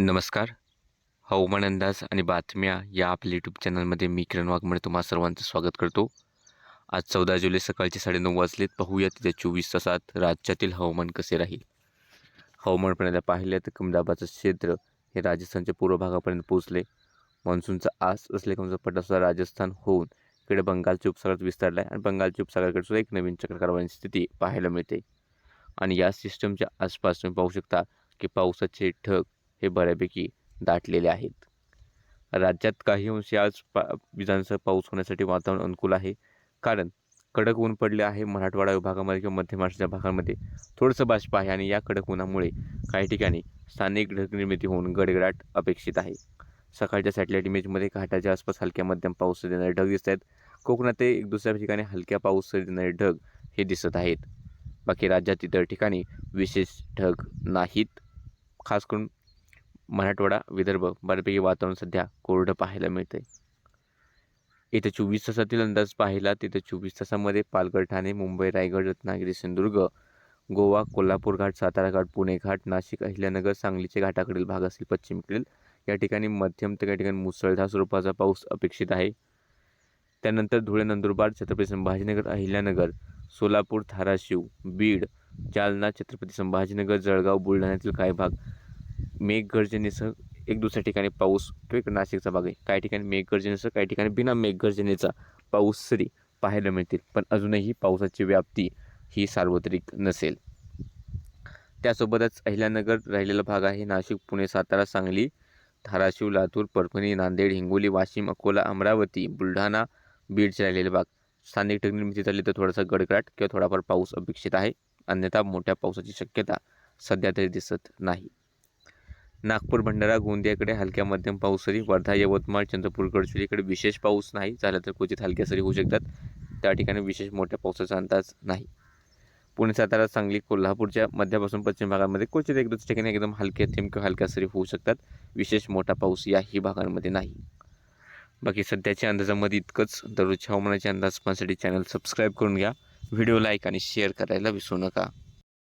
नमस्कार. हवामान अंदाज आणि बातम्या या आपल्या यूट्यूब चॅनलमध्ये मी किरण वाघमळे तुम्हा सर्वांचं स्वागत करतो. आज चौदा जुलै सकाळचे साडेनऊ वाजलेत. पाहूया तिथे चोवीस तासात राज्यातील हवामान कसे राहील. हवामान प्रणाल्या पाहिलं तर कमी दाबाचं क्षेत्र हे राजस्थानच्या पूर्व भागापर्यंत पोहोचले. मान्सूनचा आस असलेला पट्टा राजस्थान होऊन इकडे बंगालच्या उपसागरात विस्तारला आहे आणि बंगालच्या उपसागराकडे सुद्धा एक नवीन चक्रकारवाणी स्थिती पाहायला मिळते. आणि या सिस्टमच्या आसपास तुम्ही पाहू शकता की पावसाचे ठग हे बऱ्यापैकी दाटलेले आहेत. राज्यात काही अंशी आज पा विजांसह पाऊस होण्यासाठी वातावरण अनुकूल आहे. कारण कडक ऊन पडले आहे. मराठवाडा विभागामध्ये किंवा मध्य महाराष्ट्राच्या भागामध्ये थोडंसं बाष्प आहे आणि या कडक उन्हामुळे काही ठिकाणी स्थानिक ढग निर्मिती होऊन गडगडाट अपेक्षित आहे. सकाळच्या सॅटेलाईट इमेजमध्ये घाटाच्या आसपास हलक्या मध्यम पाऊस देणारे ढग दिसत आहेत. कोकणात एक दुसऱ्या ठिकाणी हलक्या पाऊस देणारे ढग हे दिसत आहेत. बाकी राज्यात इतर ठिकाणी विशेष ढग नाहीत. खास करून मराठवाडा विदर्भ बऱ्यापैकी वातावरण सध्या कोरडं पाहायला मिळतंय. येत्या चोवीस तासातील अंदाज पाहिला तिथे चोवीस तासामध्ये पालघर ठाणे मुंबई रायगड रत्नागिरी सिंधुदुर्ग गोवा कोल्हापूर घाट सातारा घाट पुणे घाट नाशिक अहिल्यानगर सांगलीचे घाटाकडील भाग असतील पश्चिमेकडील. या ठिकाणी मध्यम तर काही ठिकाणी मुसळधार स्वरूपाचा पाऊस अपेक्षित आहे. त्यानंतर धुळे नंदुरबार छत्रपती संभाजीनगर अहिल्यानगर सोलापूर धाराशिव बीड जालना छत्रपती संभाजीनगर जळगाव बुलढाण्यातील काही भाग मेघगर्जनेसह एक दुसऱ्या ठिकाणी पाऊस किंवा इकडे नाशिकचा भाग आहे. काही ठिकाणी मेघगर्जनेसह काही ठिकाणी बिना मेघगर्जनेचा पाऊस तरी पाहायला मिळतील. पण अजूनही पावसाची व्याप्ती ही सार्वत्रिक नसेल. त्यासोबतच अहिल्यानगर राहिलेला भाग आहे. नाशिक पुणे सातारा सांगली धाराशिव लातूर परभणी नांदेड हिंगोली वाशिम अकोला अमरावती बुलढाणा बीडचे राहिलेले भाग. स्थानिक ढग निर्मिती झाली तर थोडासा गडगडाट किंवा थोडाफार पाऊस अपेक्षित आहे. अन्यथा मोठ्या पावसाची शक्यता सध्या तरी दिसत नाही. नागपूर भंडारा गोंदियाकडे हलक्या मध्यम पाऊस सरी वर्धा यवतमाळ चंद्रपूर गडचिरोलीकडे विशेष पाऊस नाही. झाला तर क्वचित हलक्या सरी होऊ शकतात. त्या ठिकाणी विशेष मोठ्या पावसाचा अंदाज नाही. पुणे सातारा सांगली कोल्हापूरच्या मध्यापासून पश्चिम भागामध्ये क्वचित एक दोन ठिकाणी एकदम हलक्या थेंब किंवा हलक्या सरी होऊ शकतात. विशेष मोठा पाऊस याही भागांमध्ये नाही. बाकी सध्याच्या अंदाजामध्ये इतकंच. दररोजच्या हवामानाचे अंदाज पाहण्यासाठी चॅनल सबस्क्राईब करून घ्या. व्हिडिओ लाईक आणि शेअर करायला विसरू नका.